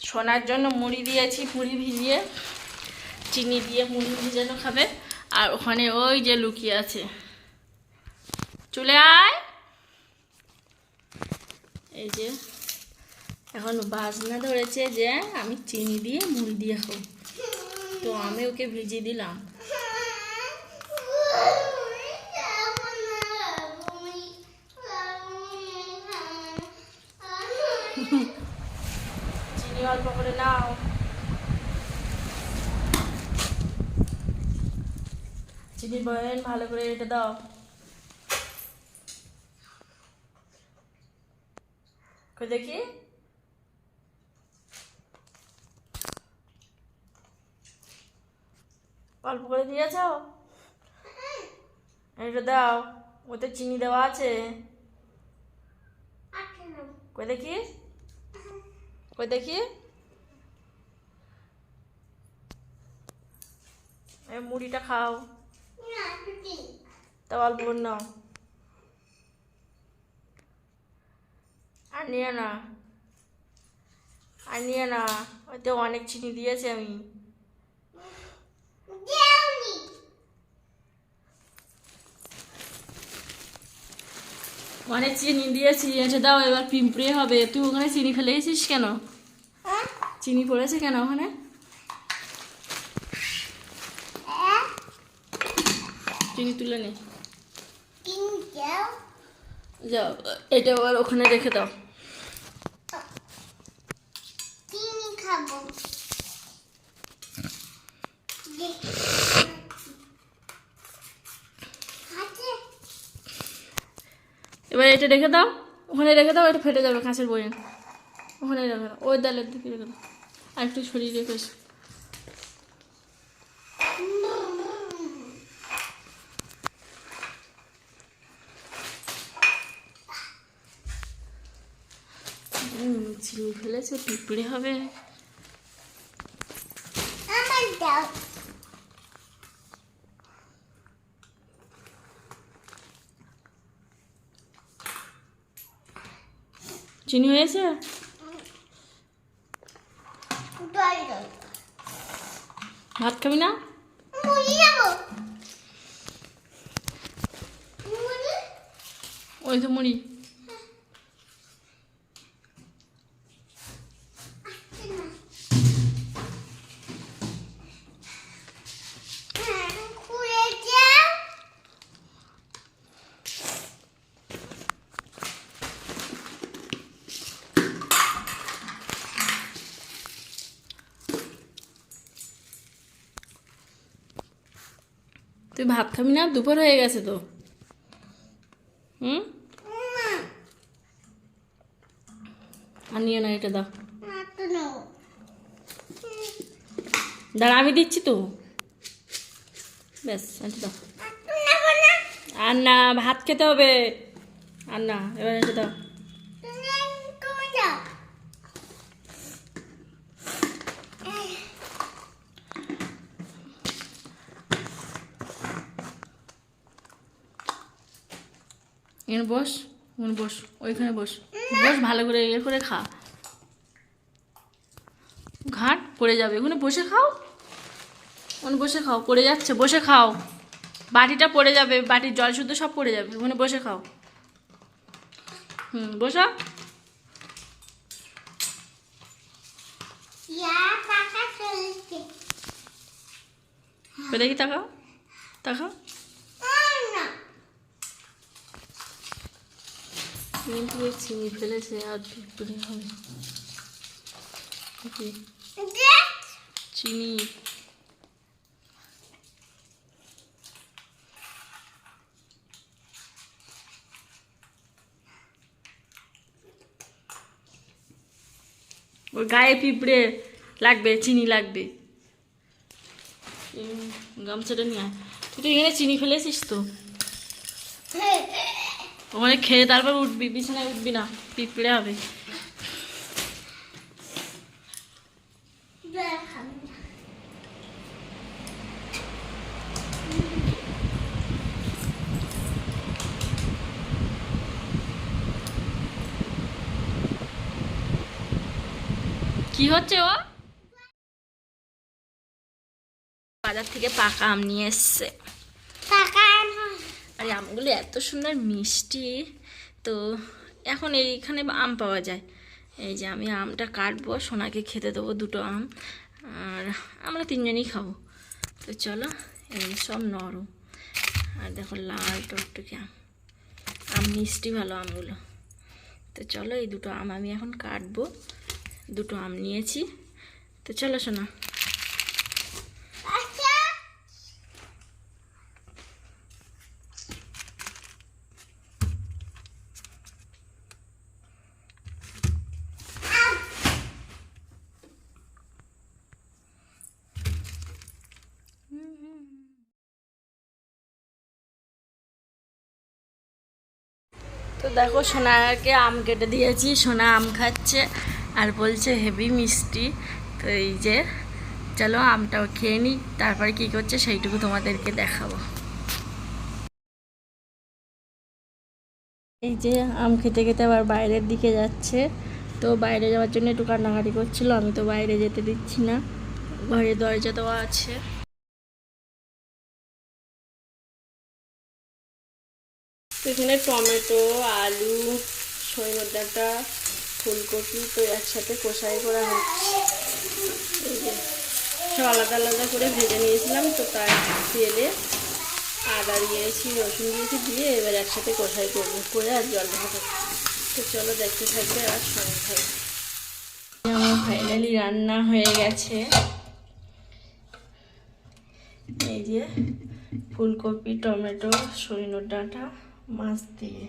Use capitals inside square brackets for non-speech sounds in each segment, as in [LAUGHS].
সোনার জন্য মুড়ি দিয়েছি, মুড়ি ভিজিয়ে। চিনি দিয়ে মুড়ি ভিজানো খাবে। আর ওখানে ওই যে লুকিয়ে আছে। চলে আয়। এই যে, এখন বাজনা ধরেছে যে আমি চিনি দিয়ে মুড়ি দিয়ে খাব। তো আমি ওকে ভিজিয়ে দিলাম। [LAUGHS] অল্প করে নাও চিনি বয়েন ভালো করে রেখে দাও। কই দেখি? অল্প করে দিয়েছ এটা দাও। ওতে চিনি দেওয়া আছে। কই দেখি? কই দেখি মুড়িটা খাও। তা অল্প নাও। আর নিয়ে না। আর নিয়ে না। ওতে অনেক চিনি দিয়েছি আমি। অনেক চিনি দিয়েছি এসে দাও এবার পিঁপড়ে হবে। তুই ওখানে চিনি ফেলে এসিস কেন? চিনি পড়েছে কেন ওখানে? চিনি তুলে নে। যাও এটা আবার ওখানে রেখে দাও। খাব আছে এবার এটা রেখে দাও। ওখানে রেখে দাও, এটা ফেটে যাবে কাঁচের বইয়ে। ওখানে রেখে দাও। ওই ডালের দিকে রেখে দাও। আর একটু ছড়িয়ে রেখে। চিনি পিঁপড়ে হবে। আমার চিনি হয়েছে ভাত খাবি না? ওই তো মুড়ি খুলে যাও তুই ভাত খাবি না? দুপুর হয়ে গেছে তো। হুম? আর নিয়ে না, এটা দাও। দাঁড়া, আমি দিচ্ছি তো। ব্যাস এটা দাও। আর না, ভাত খেতে হবে। আর না, এবার এটা দাও। এখানে বস ওখানে বস ওইখানে বস। বস ভালো করে ইয়ে করে খা। ঘাট পড়ে যাবে। ওখানে বসে খাও। ওখানে বসে খাও। পড়ে যাচ্ছে বসে খাও। বাটিটা পড়ে যাবে বাটির জল শুদ্ধ সব পড়ে যাবে। ওখানে বসে খাও। হুম বসা। দেখি তাকাও তাকাও না কিন্তু চিনি ফেলেছে, আর পিঁপড়ে হবে। চিনি ওর গায়ে পিঁপড়ে লাগবে, চিনি লাগবে। গামছাটা নিয়ে তুই তো এখানে চিনি ফেলেছিস তো। ওখানে খেয়ে তারপর উঠবি, বিছানায় উঠবি না, পিঁপড়ে হবে। কি হচ্ছে ও? বাজার থেকে পাকা আম নিয়ে এসছে। আর আমগুলো এত সুন্দর মিষ্টি। তো এখন এইখানে আম পাওয়া যায়। এই যে আমি আমটা কাটবো, সোনাকে খেতে দেবো দুটো আম, আর আমরা তিনজনই খাব। তো চলো, এই সব নরম। আর দেখো লাল টকটকে আম। আম মিষ্টি ভালো আমগুলো। তো চলো এই দুটো আম আমি এখন কাটবো। দুটো আম নিয়েছি। তো চলো শোনা তো দেখো সোনাকে আম কেটে দিয়েছি, সোনা আম খাচ্ছে আর বলছে হেভি মিষ্টি। তো এই যে, চলো আমটাও খেয়ে নিই, তারপরে কী করছে সেইটুকু তোমাদেরকে দেখাবো। এই যে আম খেতে খেতে আবার বাইরের দিকে যাচ্ছে। তো বাইরে যাওয়ার জন্য একটু কান্নাকাটি করছিল, আমি তো বাইরে যেতে দিচ্ছি না, ঘরে দরজা দেওয়া আছে। তো এখানে টমেটো, আলু সৈন্য ডাঁটা, ফুলকপি তো একসাথে কষাই করা হচ্ছে। সব আলাদা আলাদা করে ভেজে নিয়েছিলাম, তো তার তেলে আদা দিয়েছি, রসুন দিয়েছি, দিয়ে এবার একসাথে কষাই করব, করে আর জল ঢাকা তো চলো দেখতে থাকবে আর সঙ্গে থাকবে। আমার ফাইনালি রান্না হয়ে গেছে। এই যে, ফুলকপি, টমেটো সরিনো ডাঁটা মাছ দিয়ে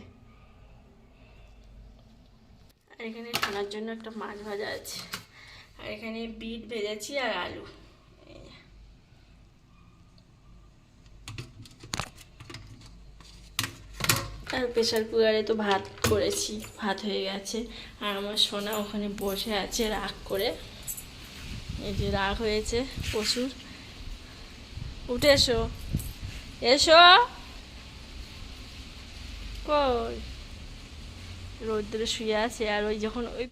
আর এখানে খানার জন্য একটা মাছ ভাজা আছে। আর এখানে বিট ভেজেছি আর আলু। আর প্রেশার কুকারে তো ভাত করেছি, ভাত হয়ে গেছে। আর আমার সোনা ওখানে বসে আছে রাগ করে। এই যে রাগ হয়েছে প্রচুর। উঠে এসো। এসো। কই? রৌদ্রে শুয়ে আছে আর ওই যখন ওই